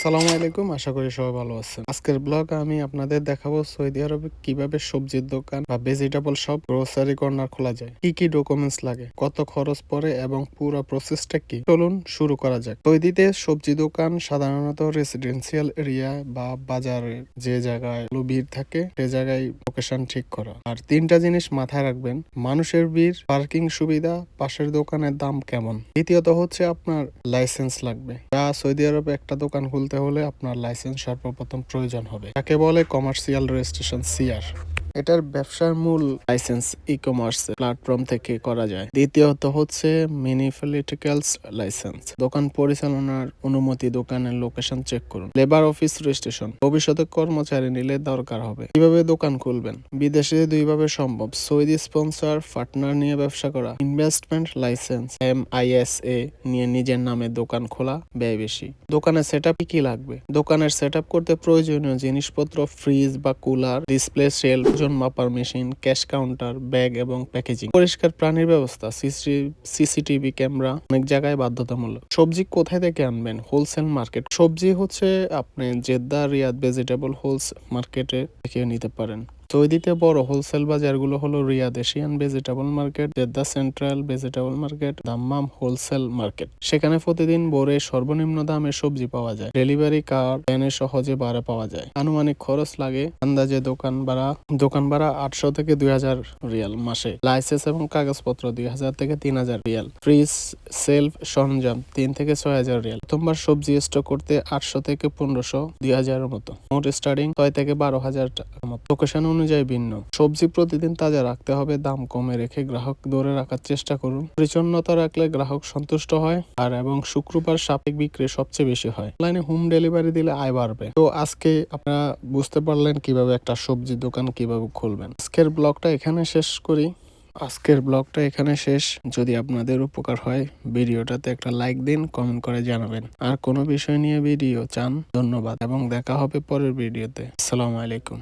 আসসালামু আলাইকুম, আশা করি সবাই ভালো আছেন। আজকের ব্লগ আমি আপনাদের দেখাবো সৌদি আরবে কীভাবে সবজির দোকান বা ভেজিটেবল সব গ্রোসারি কর্নার খোলা যায়, কি কি ডকুমেন্টস লাগে, কত খরচ পড়ে এবং পুরো প্রসেসটা কি। চলুন শুরু করা যাক। সৌদিতে সবজি দোকান সাধারণত রেসিডেন্সিয়াল এরিয়া বা বাজারে যে জায়গায় ভিড় থাকে, সে জায়গায় লোকেশন ঠিক করা। আর তিনটা জিনিস মাথায় রাখবেন, মানুষের ভিড় পার্কিং সুবিধা, পাশের দোকানের দাম কেমন। দ্বিতীয়ত হচ্ছে আপনার লাইসেন্স লাগবে। যা সৌদি আরবে একটা দোকান খুলতে হলে আপনার লাইসেন্স সর্বপ্রথম প্রয়োজন হবে। তাকে বলে কমার্শিয়াল রেজিস্ট্রেশন সিআর। এটার ব্যবসার মূল লাইসেন্স ই কমার্স প্ল্যাটফর্ম থেকে করা যায়। দ্বিতীয়ত হচ্ছে মিনিফিলিটিক্যালস লাইসেন্স দোকান পরিচালনার অনুমতি দোকানের লোকেশন চেক করুন। লেবার অফিস রেজিস্ট্রেশন ভবিষ্যতে কর্মচারী নিলে দরকার হবে। কীভাবে দোকান খুলবেন? বিদেশে দুইভাবে সম্ভব। সৌদি স্পন্সর পার্টনার নিয়ে ব্যবসা করা। Investment licence M I S A নিয়ে নিজের নামে দোকান খোলা ব্যয় বেশি। দোকানের সেট আপ কি লাগবে? দোকানের সেট করতে প্রয়োজনীয় জিনিসপত্র ফ্রিজ বা কুলার ডিসপ্লে সেল ওজন মাপার মেশিন, ক্যাশ কাউন্টার, ব্যাগ এবং প্যাকেজিং। পরিষ্কার প্রাণীর ব্যবস্থা সিসিটিভি ক্যামেরা অনেক জায়গায় বাধ্যতামূলক। সবজি কোথায় থেকে আনবেন? Wholesale market. সবজি হচ্ছে আপনি জেদ্দা, রিয়াদ ভেজিটেবল হোলস মার্কেটে থেকে নিতে পারেন। সৌদিতে বড় হোলসেল বাজারগুলো হলো Riyadh Asian vegetable market Jeddah central vegetable market Dammam wholesale market সেখানে প্রতিদিন ভোরে সর্বনিম্ন দামে সবজি পাওয়া যায়। ডেলিভারি কার প্যানে সহজে ভাড়া পাওয়া যায়। আনুমানিক খরচ লাগে আন্দাজে দোকান ভাড়া দোকান ভাড়া আটশো থেকে দুই হাজার রিয়াল মাসে। লাইসেন্স এবং কাগজপত্র দুই হাজার থেকে তিন হাজার রিয়াল। ফ্রিজ সেলফ সরঞ্জাম তিন থেকে ছয় হাজার রিয়াল। প্রথমবার সবজি স্টক করতে আটশো থেকে পনেরোশো, দুই হাজারের মতো। মোট স্টার্টিং ছয় থেকে বারো হাজার মতো। লোকেশন অনুযায়ী ভিন্ন। সবজি প্রতিদিন তাজা রাখতে হবে, দাম কমে রেখে গ্রাহক ধরে রাখার চেষ্টা করুন। পরিচ্ছন্নতা রাখলে গ্রাহক সন্তুষ্ট হয় আর এবং শুক্রবার সাপেক বিক্রি সবচেয়ে বেশি হয়। অনলাইনে হোম ডেলিভারি দিলে আয় বাড়বে। তো আজকে আপনারা বুঝতে পারলেন কীভাবে একটা সবজি দোকান কীভাবে খুলবেন। আজকের ব্লগটা এখানে শেষ করি। আজকের ব্লগটা এখানে শেষ। যদি আপনাদের উপকার হয়, ভিডিওটাতে একটা লাইক দিন, কমেন্ট করে জানাবেন। আর কোনো বিষয় নিয়ে ভিডিও চান, ধন্যবাদ। এবং দেখা হবে পরের ভিডিওতে। আসসালামু আলাইকুম।